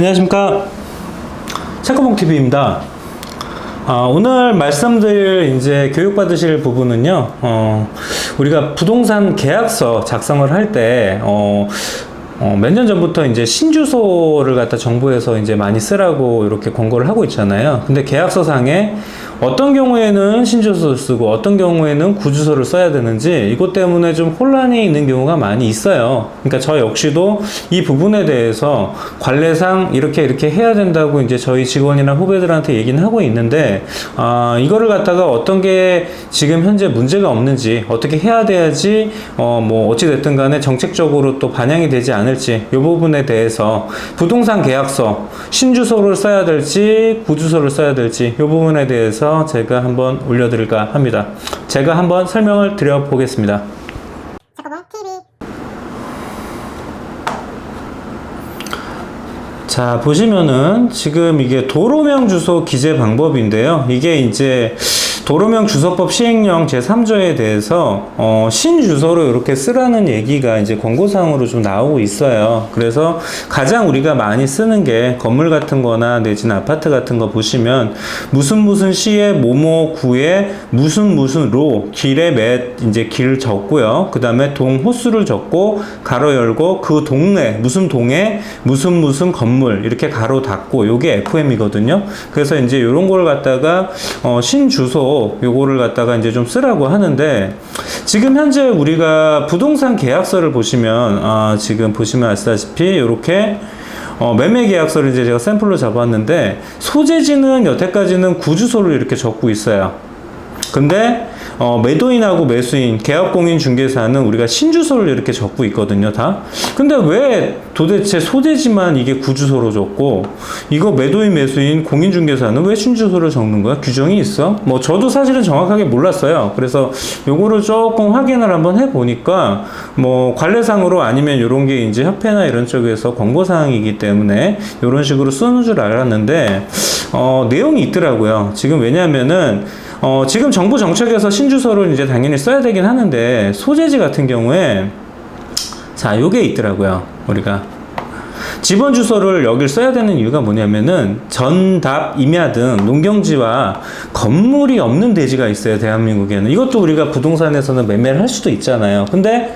안녕하십니까 체크봉 TV입니다. 아, 오늘 말씀드릴 이제 교육받으실 부분은요, 어, 우리가 부동산 계약서 작성을 할 때, 어, 몇 년 전부터 이제 신주소를 갖다 정부에서 이제 많이 쓰라고 이렇게 권고를 하고 있잖아요. 근데 계약서상에 어떤 경우에는 신주소를 쓰고 어떤 경우에는 구주소를 써야 되는지 이것 때문에 좀 혼란이 있는 경우가 많이 있어요. 그러니까 저 역시도 이 부분에 대해서 관례상 이렇게 이렇게 해야 된다고 이제 저희 직원이나 후배들한테 얘기는 하고 있는데 아, 이거를 갖다가 어떤 게 지금 현재 문제가 없는지 어떻게 해야 돼야지 어, 뭐 어찌 됐든 간에 정책적으로 또 반영이 되지 않을 지 이 부분에 대해서 부동산 계약서 신주소를 써야 될지 구주소를 써야 될지 이 부분에 대해서 제가 한번 올려드릴까 합니다. 제가 한번 설명을 드려 보겠습니다. 잠깐만 TV 자, 보시면은 지금 이게 도로명 주소 기재 방법인데요. 이게 이제 도로명 주소법 시행령 제3조에 대해서 어, 신주소로 이렇게 쓰라는 얘기가 이제 권고사항으로 좀 나오고 있어요. 그래서 가장 우리가 많이 쓰는 게 건물 같은 거나 내지는 아파트 같은 거 보시면 무슨 무슨 시에 뭐뭐 구에 무슨 무슨 로 길에 몇 이제 길 적고요. 그 다음에 동 호수를 적고 가로 열고 그 동네 무슨 동에 무슨 무슨 건물 이렇게 가로 닫고 요게 FM이거든요. 그래서 이제 요런 걸 갖다가 어, 신주소 요거를 갖다가 이제 좀 쓰라고 하는데 지금 현재 우리가 부동산 계약서를 보시면 아, 지금 보시면 아시다시피 요렇게 어, 매매 계약서를 이제 제가 샘플로 잡았는데 소재지는 여태까지는 구주소를 이렇게 적고 있어요. 근데 어, 매도인하고 매수인, 계약공인 중개사는 우리가 신주소를 이렇게 적고 있거든요, 다. 근데 왜 도대체 소재지만 이게 구주소로 적고 이거 매도인, 매수인, 공인 중개사는 왜 신주소를 적는 거야? 규정이 있어? 뭐 저도 사실은 정확하게 몰랐어요. 그래서 요거를 조금 확인을 한번 해 보니까 뭐 관례상으로 아니면 요런 게 이제 협회나 이런 쪽에서 권고 사항이기 때문에 요런 식으로 쓰는 줄 알았는데 어, 내용이 있더라고요. 지금 왜냐면은 어, 지금 정부 정책에서 신주소를 이제 당연히 써야 되긴 하는데 소재지 같은 경우에 자, 요게 있더라고요. 우리가 지번 주소를 여길 써야 되는 이유가 뭐냐면은 전답, 임야 등 농경지와 건물이 없는 대지가 있어요, 대한민국에는. 이것도 우리가 부동산에서는 매매를 할 수도 있잖아요. 근데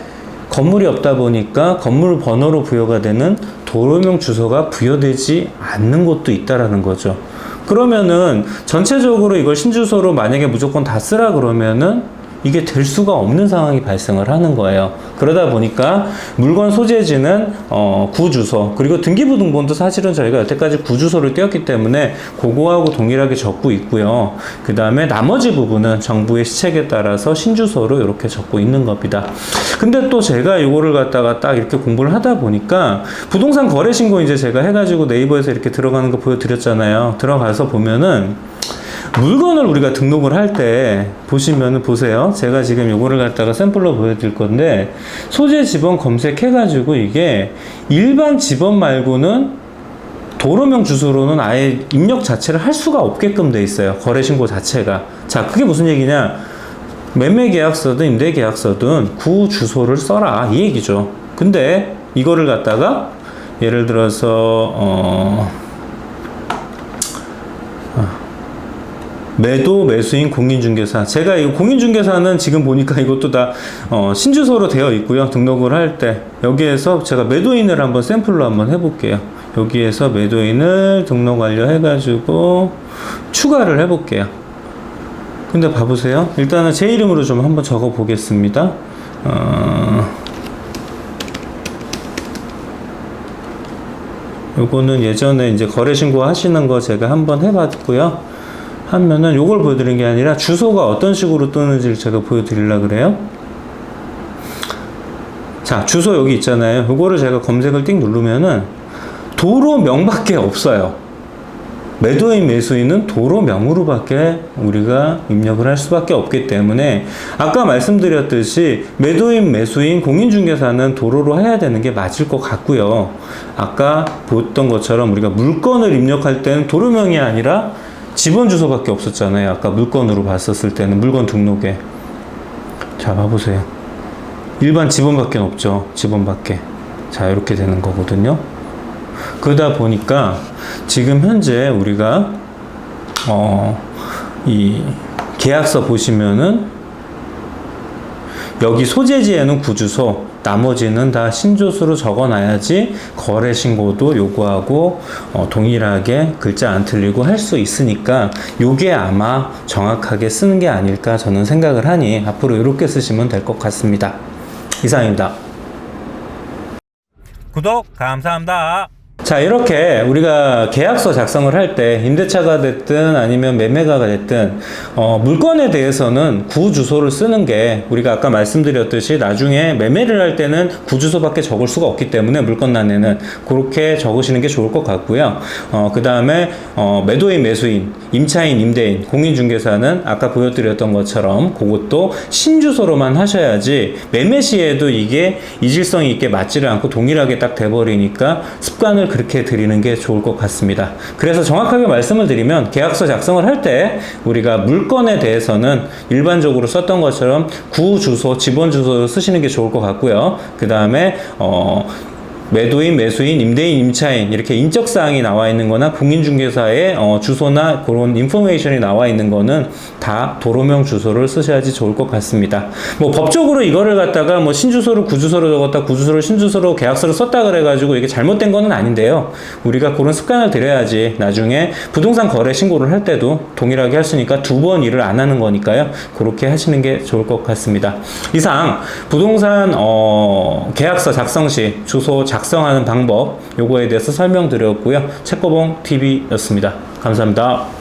건물이 없다 보니까 건물 번호로 부여가 되는 도로명 주소가 부여되지 않는 곳도 있다라는 거죠. 그러면은 전체적으로 이걸 신주소로 만약에 무조건 다 쓰라 그러면은 이게 될 수가 없는 상황이 발생을 하는 거예요. 그러다 보니까 물건 소재지는 어, 구주소 그리고 등기부등본도 사실은 저희가 여태까지 구주소를 띄웠기 때문에 그거하고 동일하게 적고 있고요. 그 다음에 나머지 부분은 정부의 시책에 따라서 신주소로 이렇게 적고 있는 겁니다. 근데 또 제가 이거를 갖다가 딱 이렇게 공부를 하다 보니까 부동산 거래 신고 이제 제가 해가지고 네이버에서 이렇게 들어가는 거 보여드렸잖아요. 들어가서 보면은 물건을 우리가 등록을 할 때 보시면은 보세요. 제가 지금 요거를 갖다가 샘플로 보여드릴 건데 소재 지번 검색해 가지고 이게 일반 지번 말고는 도로명 주소로는 아예 입력 자체를 할 수가 없게끔 돼 있어요. 거래 신고 자체가. 자, 그게 무슨 얘기냐? 매매 계약서든 임대 계약서든 구 주소를 써라 이 얘기죠. 근데 이거를 갖다가 예를 들어서 어 매도 매수인 공인중개사. 제가 이 공인중개사는 지금 보니까 이것도 다 어, 신주소로 되어 있고요. 등록을 할 때 여기에서 제가 매도인을 한번 샘플로 한번 해볼게요. 여기에서 매도인을 등록 완료 해가지고 추가를 해볼게요. 근데 봐보세요. 일단은 제 이름으로 좀 한번 적어 보겠습니다. 어... 요거는 예전에 이제 거래 신고 하시는 거 제가 한번 해봤고요. 하면은 요걸 보여드리는 게 아니라 주소가 어떤 식으로 뜨는지를 제가 보여드리려 그래요. 자, 주소 여기 있잖아요. 요거를 제가 검색을 띵 누르면은 도로명밖에 없어요. 매도인 매수인은 도로명으로밖에 우리가 입력을 할 수밖에 없기 때문에 아까 말씀드렸듯이 매도인 매수인 공인중개사는 도로로 해야 되는 게 맞을 것 같고요. 아까 보던 것처럼 우리가 물건을 입력할 때는 도로명이 아니라 지번 주소밖에 없었잖아요. 아까 물건으로 봤었을 때는 물건 등록에. 자, 봐보세요. 일반 지번밖에 없죠. 지번밖에. 자, 이렇게 되는 거거든요. 그러다 보니까 지금 현재 우리가 어, 이 계약서 보시면은 여기 소재지에는 구주소, 나머지는 다 신조수로 적어놔야지 거래 신고도 요구하고 어, 동일하게 글자 안 틀리고 할 수 있으니까 요게 아마 정확하게 쓰는 게 아닐까 저는 생각을 하니 앞으로 이렇게 쓰시면 될 것 같습니다. 이상입니다. 구독 감사합니다. 자 이렇게 우리가 계약서 작성을 할 때 임대차가 됐든 아니면 매매가가 됐든 어, 물건에 대해서는 구 주소를 쓰는 게 우리가 아까 말씀드렸듯이 나중에 매매를 할 때는 구 주소밖에 적을 수가 없기 때문에 물건란에는 그렇게 적으시는 게 좋을 것 같고요. 어, 그 다음에 어, 매도인 매수인 임차인 임대인 공인중개사는 아까 보여드렸던 것처럼 그것도 신주소로만 하셔야지 매매 시에도 이게 이질성이 있게 맞지를 않고 동일하게 딱 돼버리니까 습관을 그렇게 드리는 게 좋을 것 같습니다. 그래서 정확하게 말씀을 드리면 계약서 작성을 할 때 우리가 물건에 대해서는 일반적으로 썼던 것처럼 구 주소, 지번 주소를 쓰시는 게 좋을 것 같고요. 그 다음에 어, 매도인, 매수인, 임대인, 임차인 이렇게 인적 사항이 나와 있는 거나 공인중개사의 어, 주소나 그런 인포메이션이 나와 있는 거는 다 도로명 주소를 쓰셔야지 좋을 것 같습니다. 뭐 법적으로 이거를 갖다가 뭐 신주소를 구주소로 적었다, 구주소를 신주소로 계약서를 썼다 그래 가지고 이게 잘못된 거는 아닌데요. 우리가 그런 습관을 들여야지 나중에 부동산 거래 신고를 할 때도 동일하게 할수 있으니까 두 번 일을 안 하는 거니까요. 그렇게 하시는 게 좋을 것 같습니다. 이상 부동산 어, 계약서 작성 시 주소 작성하는 방법 요거에 대해서 설명드렸고요. 책고봉 TV였습니다. 감사합니다.